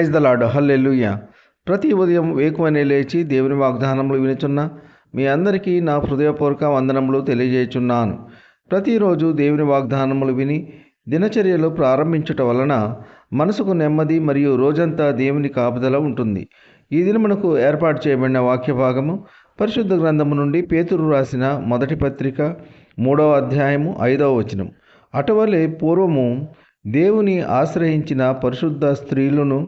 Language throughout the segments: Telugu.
ప్రైజ్ ద లాడ్ హల్లెలూయ ప్రతి ఉదయం వేకువనే లేచి దేవుని వాగ్దానములు వినుచున్న మీ అందరికీ నా హృదయపూర్వక వందనములు తెలియజేయుచున్నాను. ప్రతిరోజు దేవుని వాగ్దానములు విని దినచర్యలు ప్రారంభించుట వలన మనసుకు నెమ్మది మరియు రోజంతా దేవుని కాపుదల ఉంటుంది. ఈ దినమునకు ఏర్పాటు చేయబడిన వాక్య భాగము పరిశుద్ధ గ్రంథము నుండి పేతురు రాసిన మొదటి పత్రిక మూడవ అధ్యాయము ఐదవ వచనం. అటువలే పూర్వము దేవుని ఆశ్రయించిన పరిశుద్ధ స్త్రీలను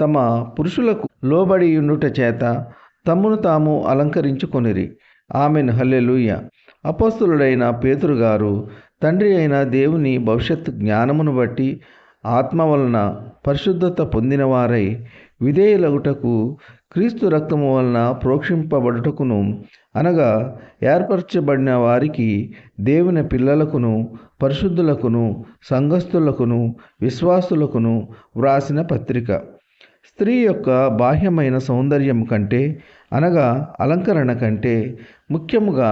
తమ పురుషులకు లోబడి ఉండుట చేత తమ్మును తాము అలంకరించుకొనిరి. ఆమెను. హల్లెలూయ. అపోస్తులుడైన పేతురు గారు తండ్రి అయిన దేవుని భవిష్యత్ జ్ఞానమును బట్టి ఆత్మ వలన పరిశుద్ధత పొందినవారై విధేయులగుటకు క్రీస్తు రక్తము వలన ప్రోక్షింపబడుటకును అనగా ఏర్పరచబడిన వారికి దేవుని పిల్లలకును పరిశుద్ధులకును సంఘస్థులకును విశ్వాసులకును వ్రాసిన పత్రిక. స్త్రీ యొక్క బాహ్యమైన సౌందర్యం కంటే అనగా అలంకరణ కంటే ముఖ్యముగా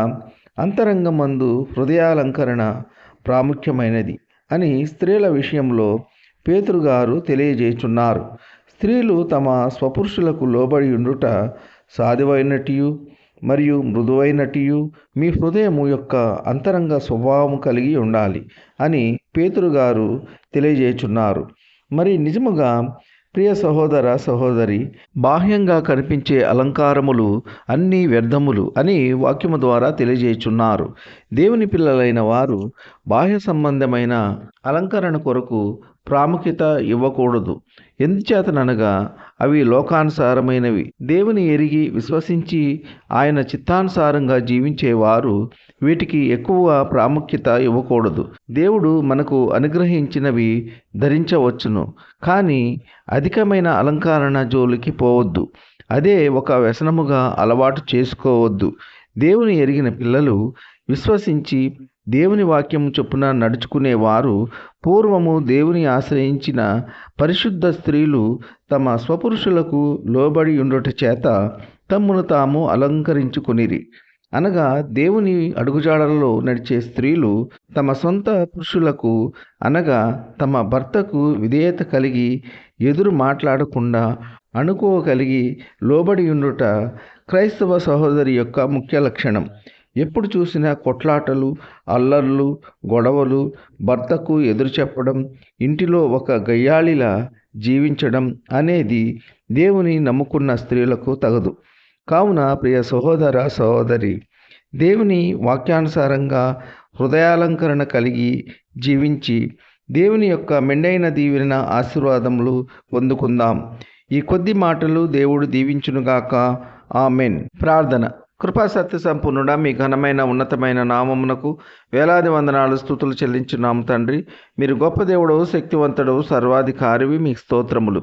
అంతరంగమందు హృదయాలంకరణ ప్రాముఖ్యమైనది అని స్త్రీల విషయంలో పేతురుగారు తెలియజేస్తున్నారు తెలియజేయుచున్నారు. స్త్రీలు తమ స్వపురుషులకు లోబడి ఉండుట సాధువైనటియు మరియు మృదువైనటియు మీ హృదయము యొక్క అంతరంగ స్వభావం కలిగి ఉండాలి అని పేతురుగారు తెలియజేస్తున్నారు తెలియజేయుచున్నారు. మరి నిజముగా ప్రియ సహోదర సహోదరి బాహ్యంగా కనిపించే అలంకారములు అన్నీ వ్యర్థములు అని వాక్యము ద్వారా తెలియజేయుచున్నారు. దేవుని పిల్లలైన వారు బాహ్య సంబంధమైన అలంకరణ కొరకు ప్రాముఖ్యత ఇవ్వకూడదు. ఎందుచేతననగా అవి లోకానుసారమైనవి. దేవుని ఎరిగి విశ్వసించి ఆయన చిత్తానుసారంగా జీవించేవారు వీటికి ఎక్కువ ప్రాముఖ్యత ఇవ్వకూడదు. దేవుడు మనకు అనుగ్రహించినవి ధరించవచ్చును కానీ అధికమైన అలంకరణ జోలికి పోవద్దు. అదే ఒక వ్యసనముగా అలవాటు చేసుకోవద్దు. దేవుని ఎరిగిన పిల్లలు విశ్వసించి దేవుని వాక్యం చొప్పున నడుచుకునేవారు పూర్వము దేవుని ఆశ్రయించిన పరిశుద్ధ స్త్రీలు తమ స్వపురుషులకు లోబడి ఉండుట చేత తమ్మును తాము అలంకరించుకునిరి. అనగా దేవుని అడుగుజాడలలో నడిచే స్త్రీలు తమ సొంత పురుషులకు అనగా తమ భర్తకు విధేయత కలిగి ఎదురు మాట్లాడకుండా అనుకోగలిగి లోబడి ఉండుట క్రైస్తవ సహోదరి యొక్క ముఖ్య లక్షణం. ఎప్పుడు చూసినా కొట్లాటలు అల్లర్లు గొడవలు భర్తకు ఎదురు చెప్పడం ఇంటిలో ఒక గయ్యాళిలా జీవించడం అనేది దేవుని నమ్ముకున్న స్త్రీలకు తగదు. కావున ప్రియ సహోదర సహోదరి దేవుని వాక్యానుసారంగా హృదయాలంకరణ కలిగి జీవించి దేవుని యొక్క మెండైన దీవెన ఆశీర్వాదములు పొందుకుందాం. ఈ కొద్ది మాటలు దేవుడు దీవించునుగాక. ఆమెన్. ప్రార్థన. కృపా సత్య సంపూర్ణుడా మీ ఘనమైన ఉన్నతమైన నామమునకు వేలాది వందనాలు స్థుతులు చెల్లించున్నాము తండ్రి. మీరు గొప్ప దేవుడవు శక్తివంతుడవు సర్వాధికారివి మీకు స్తోత్రములు.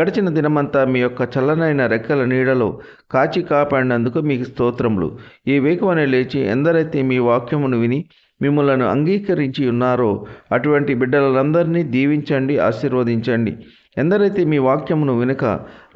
గడిచిన దినమంతా మీ యొక్క చల్లనైన రెక్కల నీడలో కాచి కాపాడినందుకు మీకు స్తోత్రములు. ఈ వేకువనే లేచి ఎందరైతే మీ వాక్యమును విని మిమ్మలను అంగీకరించి ఉన్నారో అటువంటి బిడ్డలందరినీ దీవించండి ఆశీర్వదించండి. ఎందరైతే మీ వాక్యమును వినక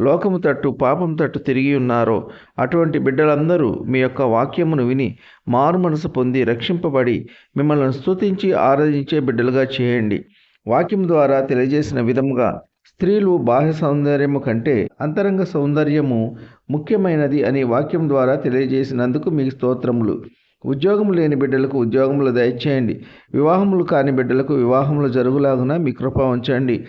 లోకము తట్టు పాపం తట్టు తిరిగి ఉన్నారో అటువంటి బిడ్డలందరూ మీ యొక్క వాక్యమును విని మారు మనసు పొంది రక్షింపబడి మిమ్మల్ని స్తుతించి ఆరాధించే బిడ్డలుగా చేయండి. వాక్యం ద్వారా తెలియజేసిన విధముగా స్త్రీలు బాహ్య సౌందర్యము కంటే అంతరంగ సౌందర్యము ముఖ్యమైనది అని వాక్యం ద్వారా తెలియజేసినందుకు మీకు స్తోత్రములు. ఉద్యోగం లేని బిడ్డలకు ఉద్యోగములు దయచేయండి. వివాహములు కాని బిడ్డలకు వివాహములు జరుగులాగున మీ కృప ఉంచండి.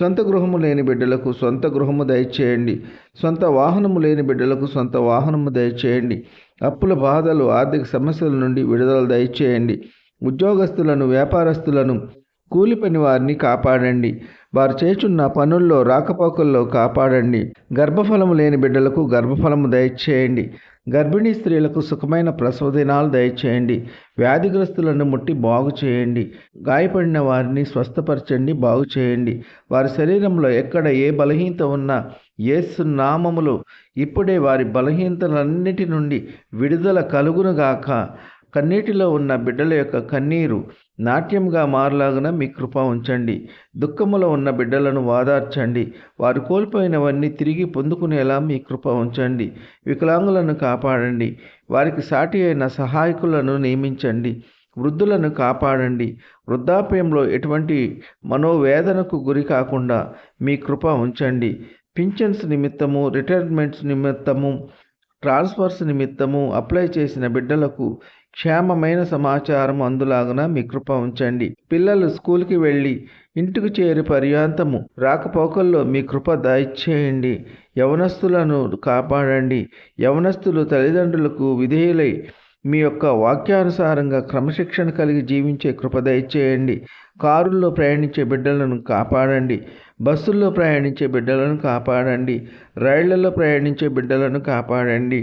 సొంత గృహము లేని బిడ్డలకు సొంత గృహము దయచేయండి. సొంత వాహనము లేని బిడ్డలకు సొంత వాహనము దయచేయండి. అప్పుల బాధలు ఆర్థిక సమస్యల నుండి విడుదల దయచేయండి. ఉద్యోగస్తులను వ్యాపారస్తులను కూలి పని వారిని కాపాడండి. వారు చేచున్న పనుల్లో రాకపోకల్లో కాపాడండి. గర్భఫలము లేని బిడ్డలకు గర్భఫలము దయచేయండి. గర్భిణీ స్త్రీలకు సుఖమైన ప్రసవ దినాలు దయచేయండి. వ్యాధిగ్రస్తులను ముట్టి బాగు చేయండి. గాయపడిన వారిని స్వస్థపరచండి బాగు చేయండి. వారి శరీరంలో ఎక్కడ ఏ బలహీనత ఉన్నా యేసు నామములు ఇప్పుడే వారి బలహీనతలన్నిటి నుండి విడుదల కలుగునుగాక కన్నీటిలో ఉన్న బిడ్డల యొక్క కన్నీరు నాట్యంగా మారలాగున మీ కృప ఉంచండి. దుఃఖములో ఉన్న బిడ్డలను వాదార్చండి. వారు కోల్పోయినవన్నీ తిరిగి పొందుకునేలా మీ కృప ఉంచండి. వికలాంగులను కాపాడండి. వారికి సాటి అయిన సహాయకులను నియమించండి. వృద్ధులను కాపాడండి. వృద్ధాప్యంలో ఎటువంటి మనోవేదనకు గురి కాకుండా మీ కృప ఉంచండి. పింఛన్స్ నిమిత్తము రిటైర్మెంట్స్ నిమిత్తము ట్రాన్స్ఫర్స్ నిమిత్తము అప్లై చేసిన బిడ్డలకు క్షేమమైన సమాచారం అందులాగున మీ కృప ఉంచండి. పిల్లలు స్కూల్కి వెళ్ళి ఇంటికి చేరి పర్యాంతము రాకపోకల్లో మీ కృప దయచేయండి. యవనస్తులను కాపాడండి. యవనస్తులు తల్లిదండ్రులకు విధేయులై మీ యొక్క వాక్యానుసారంగా క్రమశిక్షణ కలిగి జీవించే కృప దయచేయండి. కారుల్లో ప్రయాణించే బిడ్డలను కాపాడండి. బస్సుల్లో ప్రయాణించే బిడ్డలను కాపాడండి. రైళ్ళలో ప్రయాణించే బిడ్డలను కాపాడండి.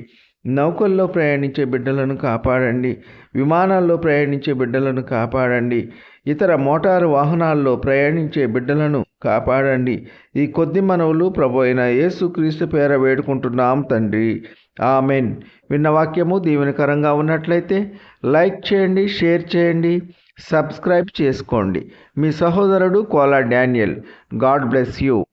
నౌకల్లో ప్రయాణించే బిడ్డలను కాపాడండి. విమానాల్లో ప్రయాణించే బిడ్డలను కాపాడండి. ఇతర మోటారు వాహనాల్లో ప్రయాణించే బిడ్డలను కాపాడండి. ఈ కొద్ది మనవులు ప్రభు అయిన యేసుక్రీస్తు పేర వేడుకుంటున్నాం తండ్రి. ఆమెన్. విన్న వాక్యము దీవెనకరంగా ఉన్నట్లయితే లైక్ చేయండి షేర్ చేయండి సబ్స్క్రైబ్ చేసుకోండి. మీ సహోదరుడు Kola Daniel. God bless you.